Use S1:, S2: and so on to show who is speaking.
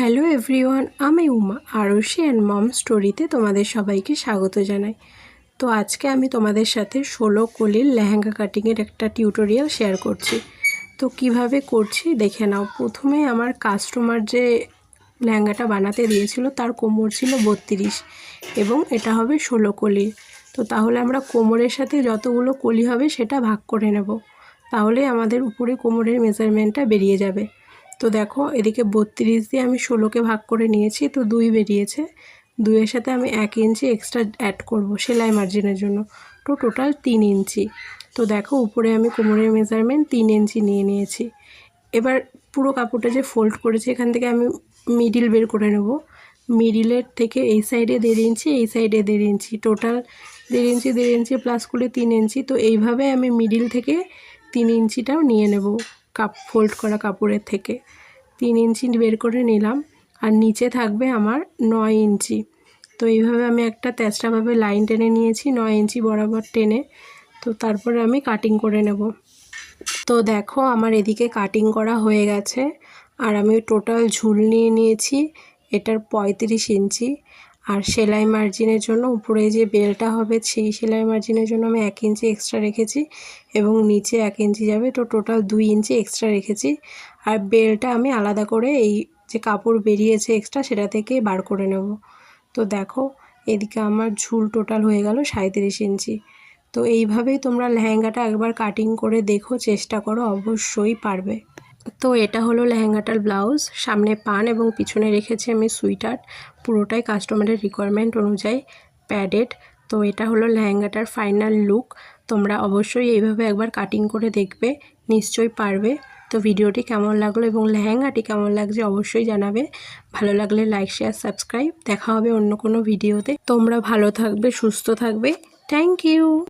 S1: Hello everyone, আমি Uma Arushi and mom স্টোরিতে তোমাদের সবাইকে স্বাগত জানাই। তো আজকে আমি তোমাদের সাথে ষোলো কলির লেহেঙ্গা কাটিংয়ের একটা টিউটোরিয়াল শেয়ার করছি। তো কীভাবে করছি দেখে নাও। প্রথমে আমার কাস্টমার যে লেহেঙ্গাটা বানাতে দিয়েছিল তার কোমর ছিল বত্রিশ এবং এটা হবে ষোলো কলির তো তাহলে আমরা কোমরের সাথে যতগুলো কলি হবে সেটা ভাগ করে নেব। তাহলে আমাদের উপরে কোমরের মেজারমেন্টটা বেরিয়ে যাবে। তো দেখো, এদিকে বত্রিশ দিয়ে আমি ষোলোকে ভাগ করে নিয়েছি, তো দুই বেরিয়েছে। দুইয়ের সাথে আমি এক ইঞ্চি এক্সট্রা অ্যাড করব সেলাই মার্জিনের জন্য। তো টোটাল তিন ইঞ্চি। তো দেখো, উপরে আমি কোমরের মেজারমেন্ট তিন ইঞ্চি নিয়ে নিয়েছি। এবার পুরো কাপড়টা যে ফোল্ড করেছি, এখান থেকে আমি মিডিল বের করে নেব। মিডিলের থেকে এই সাইডে দেড় ইঞ্চি, এই সাইডে দেড় ইঞ্চি। টোটাল দেড় ইঞ্চি দেড় ইঞ্চি প্লাস করলে তিন ইঞ্চি। তো এইভাবে আমি মিডিল থেকে তিন ইঞ্চিটাও নিয়ে নেব। কাপ ফোল্ড করা কাপড়ের থেকে। তিন ইঞ্চি বের করে নিলাম আর নিচে থাকবে আমার নয় ইঞ্চি। তো এইভাবে আমি একটা তেচড়াভাবে লাইন টেনে নিয়েছি, নয় ইঞ্চি বরাবর টেনে। তো তারপরে আমি কাটিং করে নেব। তো দেখো আমার এদিকে কাটিং করা হয়ে গেছে। আর আমি টোটাল ঝুল নিয়ে নিয়েছি, এটার পঁয়ত্রিশ ইঞ্চি। আর সেলাই মার্জিনের জন্য উপরে যে বেলটা হবে, সেই সেলাই মার্জিনের জন্য আমি এক ইঞ্চি এক্সট্রা রেখেছি এবং নিচে এক ইঞ্চি যাবে। তো টোটাল দুই ইঞ্চি এক্সট্রা রেখেছি। আর বেলটা আমি আলাদা করে এই যে কাপড় বেরিয়েছে এক্সট্রা সেটা থেকে বার করে নেব। তো দেখো, এদিকে আমার ঝুল টোটাল হয়ে গেল সাঁত্রিশ ইঞ্চি। তো এইভাবেই তোমরা লেহেঙ্গাটা একবার কাটিং করে দেখো, চেষ্টা করো, অবশ্যই পারবে। তো এটা হলো লেহেঙ্গাটার ব্লাউজ। সামনে পান এবং পিছনে রেখেছি আমি সুইটার। পুরোটাই কাস্টমারের রিকোয়ারমেন্ট অনুযায়ী প্যাডেড তো এটা হলো লেহেঙ্গাটার ফাইনাল লুক তোমরা অবশ্যই এইভাবে একবার কাটিং করে দেখবে, নিশ্চয়ই পারবে। তো ভিডিওটি কেমন লাগল এবং লেহেঙ্গাটি কেমন লাগছে অবশ্যই জানাবে। ভালো লাগলে লাইক শেয়ার সাবস্ক্রাইব দেখা হবে অন্য কোনো ভিডিওতে তোমরা ভালো থাকবে, সুস্থ থাকবে। Thank you